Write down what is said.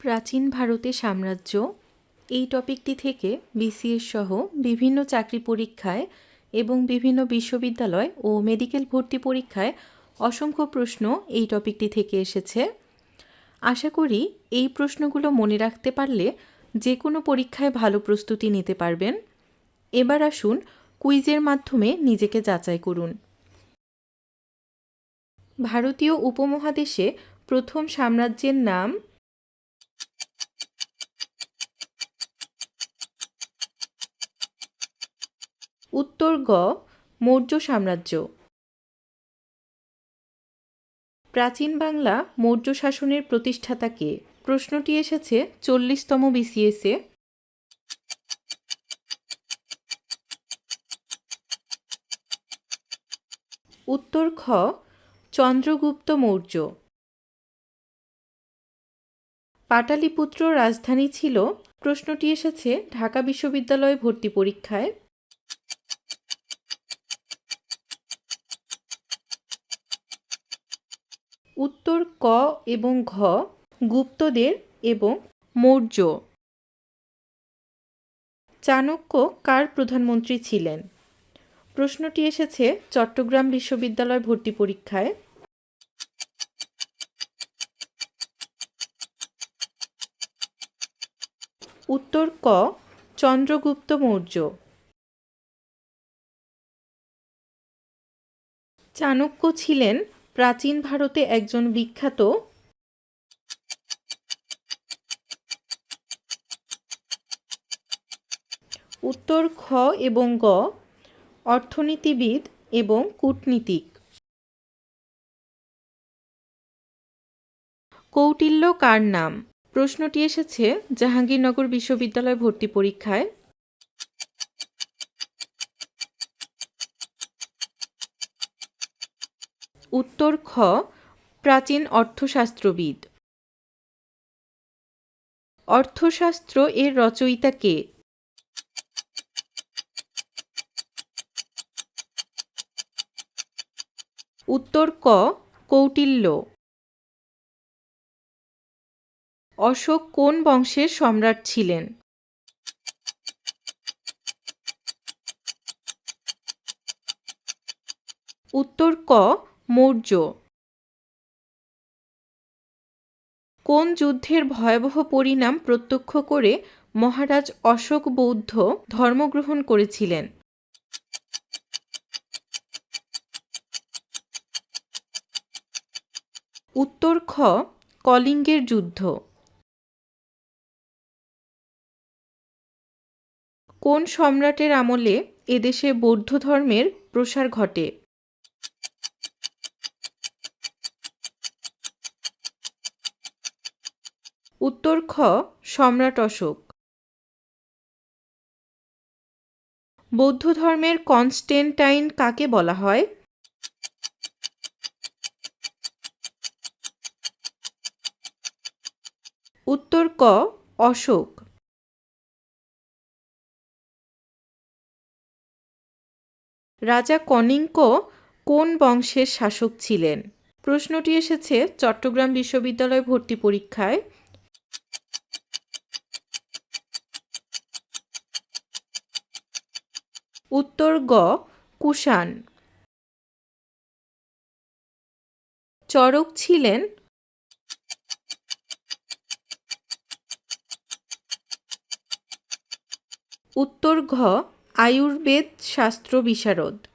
প্রাচীন ভারতে সাম্রাজ্য। এই টপিকটি থেকে বিসিএস সহ বিভিন্ন চাকরি পরীক্ষায় এবং বিভিন্ন বিশ্ববিদ্যালয় ও মেডিকেল ভর্তি পরীক্ষায় অসংখ্য প্রশ্ন এই টপিকটি থেকে এসেছে। আশা করি এই প্রশ্নগুলো মনে রাখতে পারলে যে কোনো পরীক্ষায় ভালো প্রস্তুতি নিতে পারবেন। এবার আসুন কুইজের মাধ্যমে নিজেকে যাচাই করুন। ভারতীয় উপমহাদেশে প্রথম সাম্রাজ্যের নাম উত্তর গ, মৌর্য সাম্রাজ্য। প্রাচীন বাংলা মৌর্য শাসনের প্রতিষ্ঠাতা কে? প্রশ্নটি এসেছে চল্লিশতম বিসিএসে উত্তর খ, চন্দ্রগুপ্ত মৌর্য। পাটালিপুত্র রাজধানী ছিল, প্রশ্নটি এসেছে ঢাকা বিশ্ববিদ্যালয়ে ভর্তি পরীক্ষায়। উত্তর ক এবং ঘ গুপ্তদের এবং মৌর্য। চাণক্য কার প্রধানমন্ত্রী ছিলেন? প্রশ্নটি এসেছে চট্টগ্রাম বিশ্ববিদ্যালয় ভর্তি পরীক্ষায়। উত্তর ক, চন্দ্রগুপ্ত মৌর্য। চাণক্য ছিলেন প্রাচীন ভারতে একজন বিখ্যাত উত্তর খ এবং গ অর্থনীতিবিদ এবং কূটনীতিক। কৌটিল্য কার নাম? প্রশ্নটি এসেছে জাহাঙ্গীরনগর বিশ্ববিদ্যালয় ভর্তি পরীক্ষায়। উত্তর খ, প্রাচীন অর্থশাস্ত্রবিদ। অর্থশাস্ত্র এর রচয়িতা কে? উত্তর ক, কৌটিল্য। অশোক কোন বংশের সম্রাট ছিলেন? উত্তর ক মৌর্য। কোন যুদ্ধের ভয়াবহ পরিণাম প্রত্যক্ষ করে মহারাজ অশোক বৌদ্ধ ধর্মগ্রহণ করেছিলেন? উত্তর খ, কলিঙ্গের যুদ্ধ। কোন সম্রাটের আমলে এদেশে বৌদ্ধ ধর্মের প্রসার ঘটে? উত্তর খ, সম্রাট অশোক। বৌদ্ধ ধর্মের কনস্টেন্টাইন কাকে বলা হয়? উত্তর ক, অশোক। রাজা কনিঙ্ক কোন বংশের শাসক ছিলেন? প্রশ্নটি এসেছে চট্টগ্রাম বিশ্ববিদ্যালয় ভর্তি পরীক্ষায়। উত্তর গ কুষাণ। চরক ছিলেন উত্তর ঘ আয়ুর্বেদ শাস্ত্র বিশারদ।